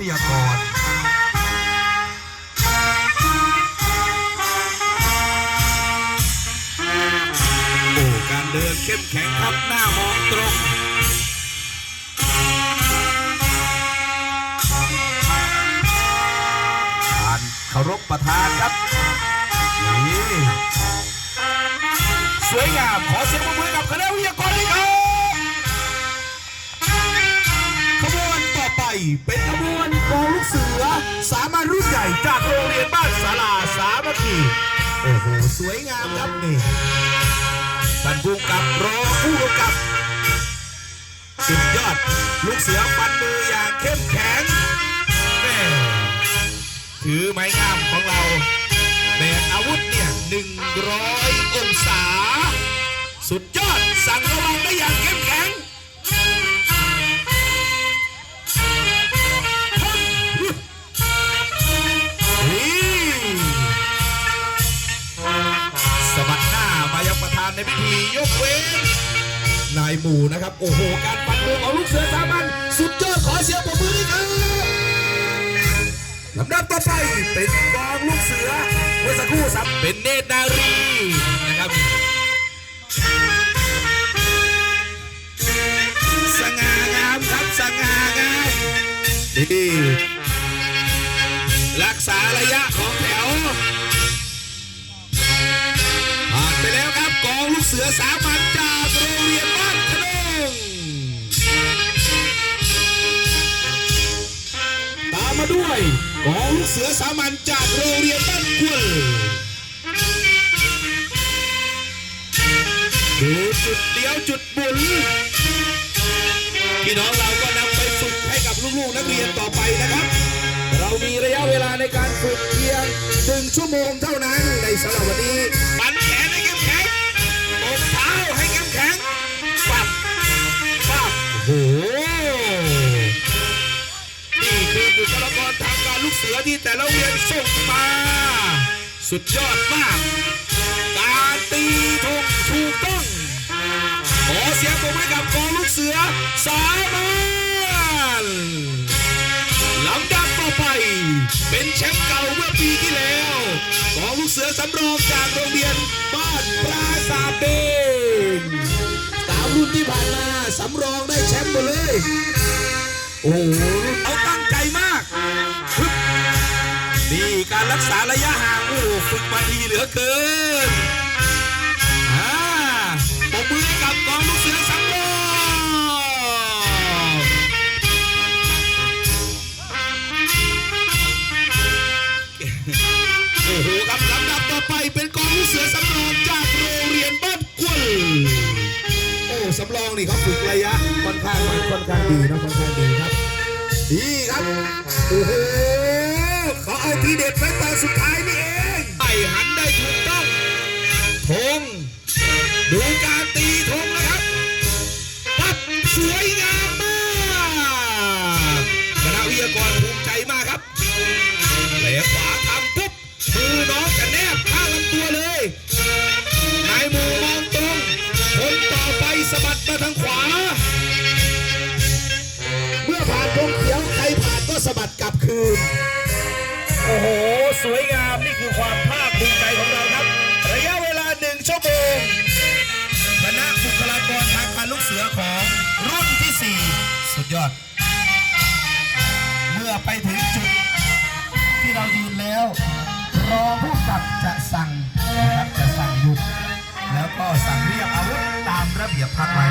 ทยากรโอ้การเดินเข้มแข็งครับหน้ามองตรงการเคารพประธานครับนี่สวยงามขอเสียงปรบมือให้กับคณะวิทยากรด้วย 4 เป็นขบวนกองลูกเสือ สามัญรุ่นใหญ่จากโรงเรียนบ้านสาลาสามัคคีโอ้โหสวยงามครับนี่ท่านผู้กับรอผู้กำกับ สุดยอด ลูกเสือฟันมืออย่างเข้มแข็งแม่ถือไม้งามของเราแบกอาวุธเนี่ย 100 องศา สุดยอด สั่งระวังได้อย่างเข้มแข็ง ยกเว้นนายหมู่นะครับ โอ้โห การปัดมือของลูกเสือสามัญสุดยอดขอเสียงปรบมือด้วยครับลำดับต่อไปเป็นกองลูกเสือเมื่อสักครู่สับเป็นเนตรนารีนะครับสง่างามครับสง่างามนี่รักษาระยะของ เสือสามัญจากโรงเรียนบ้านขนงตามมาด้วยกองลูกเสือสามัญจากโรงเรียนบ้านกวนดูจุดเดียวจุดบุญพี่น้องเราก็นำไปฝึกให้กับลูกๆนักเรียนต่อไปนะครับ เรามีระยะเวลาในการฝึกเพียงหนึ่งชั่วโมงเท่านั้นในสำหรับวันนี้ บุคลากรทางการลูกเสือที่แต่ละโรงเรียนส่งมา สุดยอดมาก การตีธงถูกต้อง ขอเสียงปรบมือกับกองลูกเสือสามัญลำดับต่อไป เป็นแชมป์เก่าเมื่อปีที่แล้วกองลูกเสือสำรองจากโรงเรียนบ้านปราสาเบงสามรุ่นที่ผ่านมาสำรองได้แชมป์หมดเลย โอ้โหเขาตั้งใจมากฮึบนี่การรักษาระยะห่างโอ้ฝึกมาดีเหลือเกินอ่าปรบมือให้กับกองลูกเสือสำรองโอ้โหครับลำดับต่อไปเป็นกองลูกเสือสำรองจากโรงเรียนบ้านกวนโอ้สำรองนี่เขาฝึกระยะค่อนข้างค่อนข้างดีนะค่อนข้างดีครับ ดีครับโอ้โหเขาเอาทีเด็ดไว้ตอนสุดท้ายนี่เองไอหันได้ถูกต้องธงดูการตีธงนะครับปั๊บสวยงามมากคณะวิทยากรภูมิใจมากครับแหลขวาทำปุ๊บมือน้องจะแนบข้างลำตัวเลยนายหมูมองตรงคนต่อไปสะบัดมาทางขวา สะบัดกลับคืน โอ้โห สวยงามนี่คือความภาคภูมิใจของเราครับ ระยะเวลาหนึ่งชั่วโมงคณะบุคลากรทางการลูกเสือของรุ่นที่สี่สุดยอด เมื่อไปถึงจุดที่เรายืนแล้ว รองผู้กำกับจะสั่งนะครับจะสั่งหยุด แล้วก็สั่งเรียกอาวุธตามระเบียบพักเรา